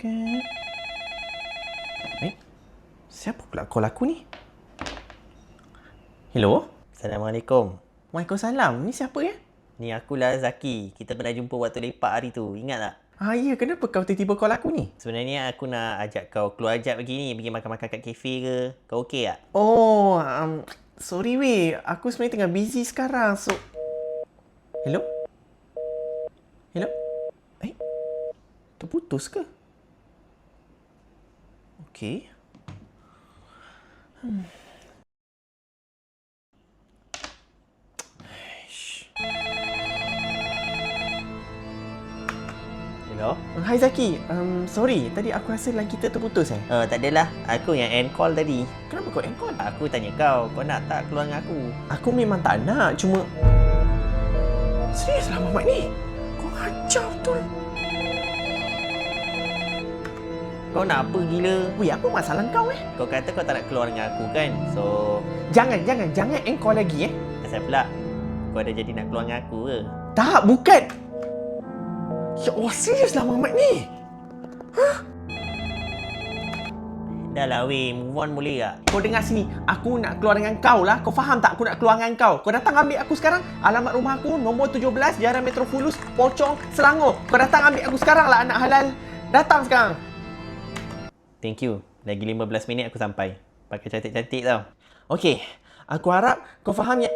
ke. Eh, siapa pula call aku ni? Hello? Assalamualaikum. Waalaikumsalam. Ni siapa ya? Ni akulah Zaki. Kita pernah jumpa waktu lepak hari tu. Ingat tak? Ah ya, kenapa kau tiba-tiba call aku ni? Sebenarnya aku nak ajak kau keluar ajak pergi ni. Pergi makan-makan kat kafe ke. Kau okey tak? Oh, um, sorry weh. Aku sebenarnya tengah busy sekarang. So, Hello? Hello? Terputus ke? Okey. Hmm. Hello? Hai Zaki. Um, sorry, tadi aku rasa line kita terputus eh. Uh, tak adalah. Aku yang end call tadi. Kenapa kau end call? Aku tanya kau. Kau nak tak keluar dengan aku? Aku memang tak nak, cuma... Serius lah Mamat ni? Kau kacau betul. Kau nak apa gila? Weh, apa masalah kau eh? Kau kata kau tak nak keluar dengan aku kan? So, Jangan, jangan, jangan call lagi eh. asal pula? Kau ada jadi nak keluar dengan aku ke? Tak, bukan. Ya Allah, serius lah Mamat ni. Dah lah weh, move on boleh tak? Kau dengar sini, aku nak keluar dengan kau lah. Kau faham tak aku nak keluar dengan kau? Kau datang ambil aku sekarang. Alamat rumah aku, nombor 17, Jalan Metro Fulus, Pocong, Selangor. Kau datang ambil aku sekarang lah anak halal. Datang sekarang. Thank you. Lagi 15 minit aku sampai. Pakai cantik-cantik tau. Okey, aku harap kau faham ya.